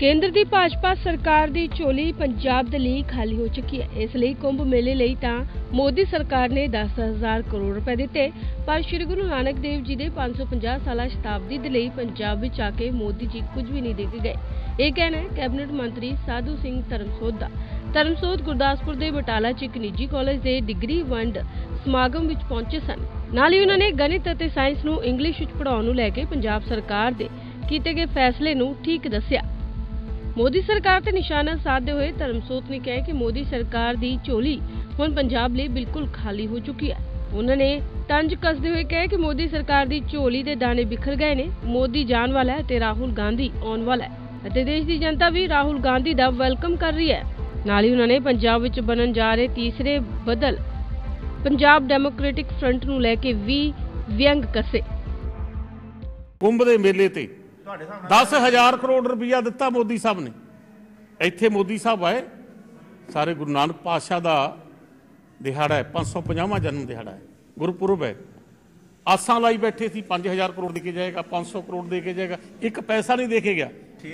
ਕੇਂਦਰ ਦੀ ਭਾਜਪਾ ਸਰਕਾਰ ਦੀ ਝੋਲੀ ਪੰਜਾਬ ਦੇ ਲਈ ਖਾਲੀ ਹੋ ਚੁੱਕੀ ਹੈ। ਇਸ ਲਈ ਕੁੰਭ ਮੇਲੇ ਲਈ ਤਾਂ ਮੋਦੀ ਸਰਕਾਰ ਨੇ 10000 ਕਰੋੜ ਰੁਪਏ ਦਿੱਤੇ, ਪਰ ਸ੍ਰੀ ਗੁਰੂ ਨਾਨਕ ਦੇਵ ਜੀ ਦੇ 550 ਸਾਲਾ ਸ਼ਤਾਬਦੀ ਦੇ ਲਈ ਪੰਜਾਬ ਵਿੱਚ ਆ ਕੇ ਮੋਦੀ ਜੀ ਕੁਝ ਵੀ ਨਹੀਂ ਦੇ ਕੇ ਗਏ। ਇਹ ਕਹਿਣਾ ਹੈ ਕੈਬਨਿਟ ਮੰਤਰੀ ਸਾਧੂ ਸਿੰਘ ਧਰਮਸੋਤ ਦਾ। ਧਰਮਸੋਤ ਗੁਰਦਾਸਪੁਰ ਦੇ ਬਟਾਲਾ 'ਚ ਇੱਕ ਨਿੱਜੀ ਕਾਲਜ ਦੇ ਡਿਗਰੀ ਵੰਡ ਸਮਾਗਮ ਵਿੱਚ ਪਹੁੰਚੇ ਸਨ। ਨਾਲ ਹੀ ਉਹਨਾਂ ਨੇ ਗਣਿਤ ਅਤੇ ਸਾਇੰਸ ਨੂੰ ਇੰਗਲਿਸ਼ ਵਿੱਚ ਪੜ੍ਹਾਉਣ ਨੂੰ ਲੈ ਕੇ ਪੰਜਾਬ ਸਰਕਾਰ ਦੇ ਕੀਤੇ ਗਏ ਫੈਸਲੇ ਨੂੰ ਠੀਕ ਦੱਸਿਆ। ਮੋਦੀ ਸਰਕਾਰ ਤੇ ਨਿਸ਼ਾਨਾ ਸਾਧਦੇ ਹੋਏ ਧਰਮਸੋਤ ਨੇ ਕਿਹਾ ਕਿ ਮੋਦੀ ਸਰਕਾਰ ਦੀ ਝੋਲੀ ਹੁਣ ਪੰਜਾਬ ਲਈ ਬਿਲਕੁਲ ਖਾਲੀ ਹੋ ਚੁੱਕੀ ਹੈ। ਉਹਨਾਂ ਨੇ ਤੰਜ ਕੱਸਦੇ ਹੋਏ ਕਿਹਾ ਕਿ ਮੋਦੀ ਸਰਕਾਰ ਦੀ ਝੋਲੀ ਦੇ ਦਾਣੇ ਬਿਖਰ ਗਏ ਨੇ, ਮੋਦੀ ਜਾਣ ਵਾਲਾ ਹੈ ਤੇ ਰਾਹੁਲ ਗਾਂਧੀ ਆਉਣ ਵਾਲਾ ਹੈ। ਅਤੇ ਦੇਸ਼ ਦੀ ਜਨਤਾ ਵੀ ਰਾਹੁਲ ਗਾਂਧੀ ਦਾ ਵੈਲਕਮ ਕਰ ਰਹੀ ਹੈ। ਨਾਲ ਹੀ ਉਹਨਾਂ ਨੇ ਪੰਜਾਬ ਵਿੱਚ ਬਣਨ ਜਾ ਰਹੇ ਤੀਸਰੇ ਬਦਲ ਪੰਜਾਬ ਡੈਮੋਕ੍ਰੈਟਿਕ ਫਰੰਟ ਨੂੰ ਲੈ ਕੇ ਵੀ ਵਿਅੰਗ ਕੱਸੇ। ਕੁੰਭ ਦੇ ਮੇਲੇ ਤੇ 10000 ਕਰੋੜ ਰੁਪਇਆ ਦਿੱਤਾ ਮੋਦੀ ਸਾਹਿਬ ਨੇ। ਇੱਥੇ ਮੋਦੀ ਸਾਹਿਬ ਆਏ ਸਾਰੇ ਗੁਰੂ ਨਾਨਕ ਪਾਤਸ਼ਾਹ ਦਾ ਦਿਹਾੜਾ ਹੈ 550ਵਾਂ ਜਨਮ ਦਿਹਾੜਾ ਹੈ ਗੁਰਪੁਰਬ ਹੈ। ਆਸਾਂ ਲਾਈ ਬੈਠੇ ਸੀ 5000 ਕਰੋੜ ਦੇ ਕੇ ਜਾਏਗਾ 500 ਕਰੋੜ ਦੇ ਕੇ ਜਾਏਗਾ ਇੱਕ ਪੈਸਾ ਨਹੀਂ ਦੇ ਕੇ ਗਿਆ।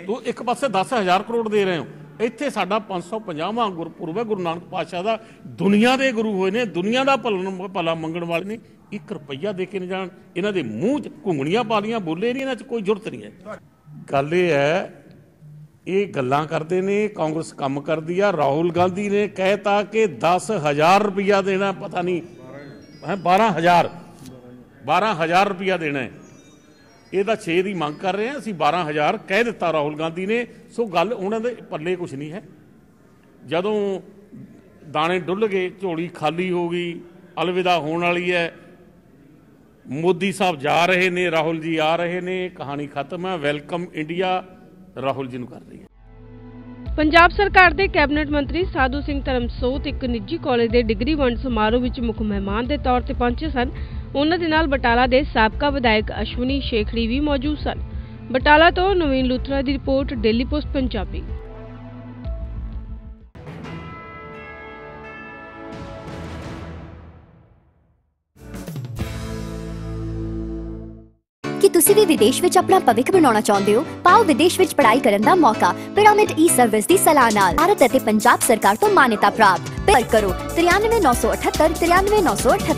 ਤੂੰ ਇੱਕ ਪਾਸੇ 10000 ਕਰੋੜ ਦੇ ਰਹੇ ਹੋ ਇੱਥੇ ਸਾਡਾ 550ਵਾਂ ਗੁਰਪੁਰਬ ਹੈ, ਗੁਰੂ ਨਾਨਕ ਪਾਤਸ਼ਾਹ ਦਾ। ਦੁਨੀਆ ਦੇ ਗੁਰੂ ਹੋਏ ਨੇ, ਦੁਨੀਆ ਦਾ ਭਲਾ ਭਲਾ ਮੰਗਣ ਵਾਲੇ ਨੇ। 1 ਰੁਪਈਆ ਦੇ ਕੇ ਨਹੀਂ ਜਾਣ। ਇਹਨਾਂ ਦੇ ਮੂੰਹ 'ਚ ਘੁੰਗਣੀਆਂ ਪਾ ਬੋਲੇ ਨਹੀਂ, ਇਹਨਾਂ 'ਚ ਕੋਈ ਜ਼ਰੂਰਤ ਨਹੀਂ ਹੈ। ਗੱਲ ਇਹ ਹੈ, ਇਹ ਗੱਲਾਂ ਕਰਦੇ ਨੇ, ਕਾਂਗਰਸ ਕੰਮ ਕਰਦੀ ਆ, ਰਾਹੁਲ ਗਾਂਧੀ ਨੇ ਕਹਿਤਾ ਕਿ 10000 ਰੁਪਈਆ ਦੇਣਾ, ਪਤਾ ਨਹੀਂ, ਹੈ 12000 12000 ਰੁਪਈਆ ਦੇਣਾ ਹੈ। ਇਹਦਾ 6 ਦੀ ਮੰਗ ਕਰ ਰਹੇ ਆ ਅਸੀਂ 12000 ਕਹਿ ਦਿੱਤਾ ਰਾਹੁਲ ਗਾਂਧੀ ਨੇ। ਸੋ ਗੱਲ ਉਹਨਾਂ ਦੇ ਪੱਲੇ ਕੁਝ ਨਹੀਂ ਹੈ। ਜਦੋਂ ਦਾਣੇ ਡੁੱਲ ਗਏ, ਝੋਲੀ ਖਾਲੀ ਹੋ ਗਈ, ਅਲਵਿਦਾ ਹੋਣ ਵਾਲੀ ਹੈ, ਮੋਦੀ ਸਾਹਿਬ ਜਾ ਰਹੇ ਨੇ, ਰਾਹੁਲ ਜੀ ਆ ਰਹੇ ਨੇ, ਕਹਾਣੀ ਖਤਮ ਹੈ। ਵੈਲਕਮ ਇੰਡੀਆ, ਰਾਹੁਲ ਜੀ ਨੂੰ ਕਰ ਰਹੀ ਹੈ। ਪੰਜਾਬ ਸਰਕਾਰ ਦੇ ਕੈਬਨਿਟ ਮੰਤਰੀ ਸਾਧੂ ਸਿੰਘ ਧਰਮਸੋਤ ਇੱਕ ਨਿੱਜੀ ਕਾਲਜ ਦੇ ਡਿਗਰੀ ਵੰਡ ਸਮਾਰੋਹ ਵਿੱਚ ਮੁੱਖ ਮਹਿਮਾਨ ਦੇ ਤੌਰ ਤੇ ਪਹੁੰਚੇ ਸਨ। ਉਹਨਾਂ ਦੇ ਨਾਲ ਬਟਾਲਾ ਦੇ ਸਾਬਕਾ ਵਿਧਾਇਕ ਅਸ਼ਵਨੀ ਸ਼ੇਖੜੀ ਵੀ ਮੌਜੂਦ ਸਨ। ਬਟਾਲਾ ਤੋਂ ਨਵੀਨ ਲੁਥਰਾ ਦੀ ਰਿਪੋਰਟ, ਡੇਲੀ ਪੋਸਟ, ਪੰਜਾਬੀ। ਕੀ ਤੁਸੀਂ ਵੀ ਵਿਦੇਸ਼ ਵਿੱਚ ਆਪਣਾ ਭਵਿੱਖ ਬਣਾਉਣਾ ਚਾਹੁੰਦੇ ਹੋ? ਪਾਓ ਵਿਦੇਸ਼ ਵਿੱਚ ਪੜ੍ਹਾਈ ਕਰਨ ਦਾ ਮੌਕਾ। ਪਿਰਾਮਿਡ ਈ ਸਰਵਿਸ ਦੀ ਸਲਾਹ ਨਾਲ ਭਾਰਤ ਅਤੇ ਪੰਜਾਬ ਸਰਕਾਰ ਤੋਂ ਮਾਨਤਾ ਪ੍ਰਾਪਤ। ਪਰ ਕਰੋ 93978 93978